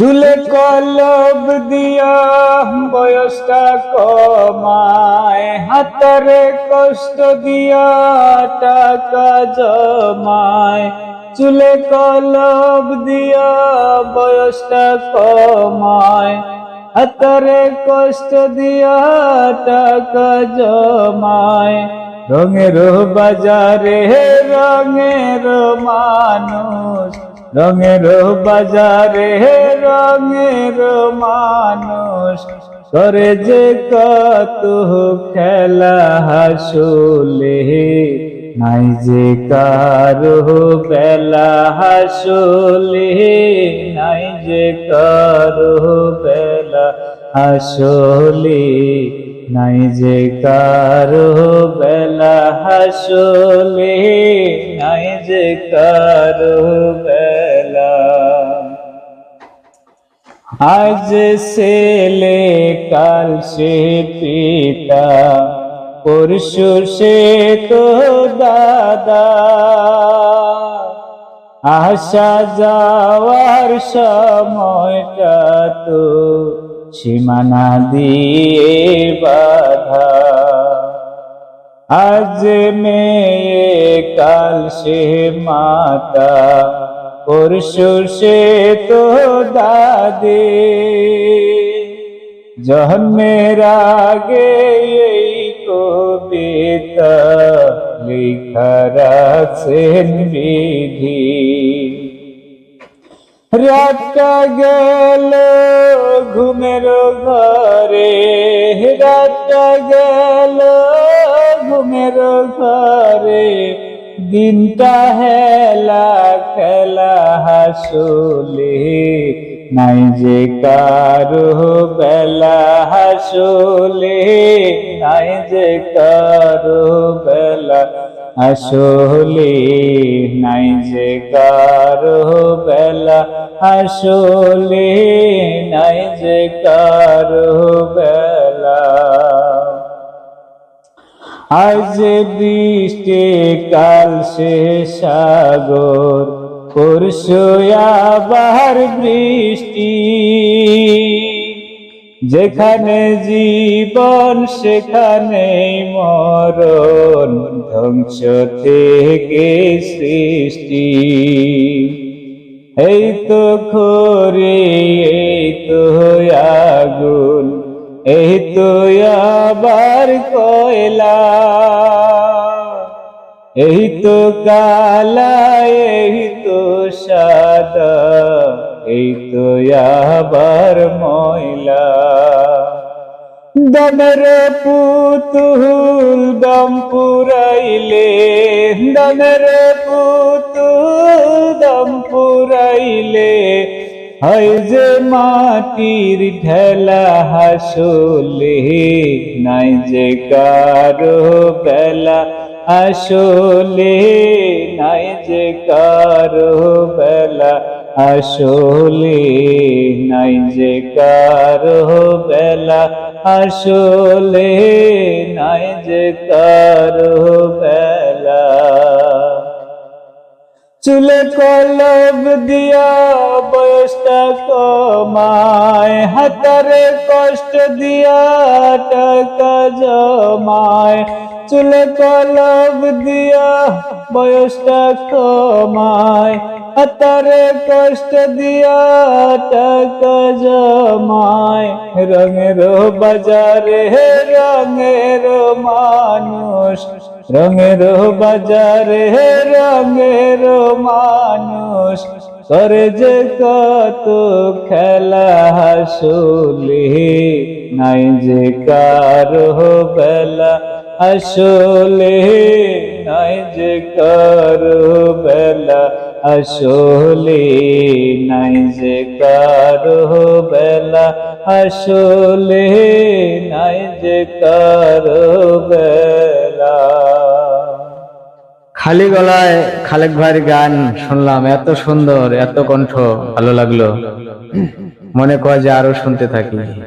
চুলে কলব দিয়া বয়সটা কমায়, হাতরে কষ্ট দিয়া টাকা জমায়। চুলে কলব দিয়া বয়সটা কমায়, হাতরে কষ্ট দিয়া টাকা জমায়। রঙের বাজারে রঙের মানুষ রঙের বাজারে, রঙের মানুষ। করে যে কত খেলা হাসলে, নাই যে কারও বেলা হাসলে, নাই যে কারও বেলা হাসলে। নাই যে কারও বেলা হাসলে, নাই যে কারও বেলা। আজ ছেলে, কাল সে পিতা, পরশু সে তো দাদা। আসা যাওয়ার সময়টা তো সীমানা দিয়ে বাধা। আজ মেয়ে কাল সে মাতা, পরশু সে তো দাদে। জন্মের আগে এই কবিতা লিখা রাখছেন বিধি। রাতটা গেল ঘুমের ঘরে। রাতটা গেল ঘুমের ঘরে। দিনটা হেলা খেলা হাসলে নাই যে কারও বেলা হাসলে, নাই যে কারও বেলা আসলে নাই যে কারও বেলা। আসলে নাই যে কারও বেলা। আজ বৃষ্টি, কাল সে সাগর, পরশু আবার বৃষ্টি। যেখানে জীবন, সেখানে মরণ, ধ্বংস থেকে সৃষ্টি। এই তো খরে এই তো আগুন, এই তো আবার কয়লা। এই তো কালা, এই তো সাদা এই তো আবার ময়লা। দমের পুতুল দম পুরাইলে, দমের পুতুল দম পুরাইলে, হয় যে মাটির ঢেলা হাসলে, নাই যে কারও বেলা। আসলে নাই যে কারও বেলা। আসলে নাই যে কারও বেলা। আসলে নাই যে কারও বেলা। চুলে কলব দিয়া বয়সটা কমায়, হাতারে কষ্ট দিয়া টাকা জমায়। চুলে কলব দিয়া বয়সটা কমায় হাতারে কষ্ট দিয়া টাকা জমায়। রঙের বাজারে, রঙের মানুষ, রঙের বাজারে, রঙের মানুষ। করে যে কত খেলা হাসলে, নাই যে কারও বেলা আসলে নাই যে কারও বেলা আসলে নাই যে কারও বেলা আসলে নাই যে কারও বেলা। খালি গলায় খালেক ভাইয়ের গান শুনলাম, এত সুন্দর, এত কণ্ঠ, ভালো লাগল। মনে কয় যে আরও শুনতে থাকি।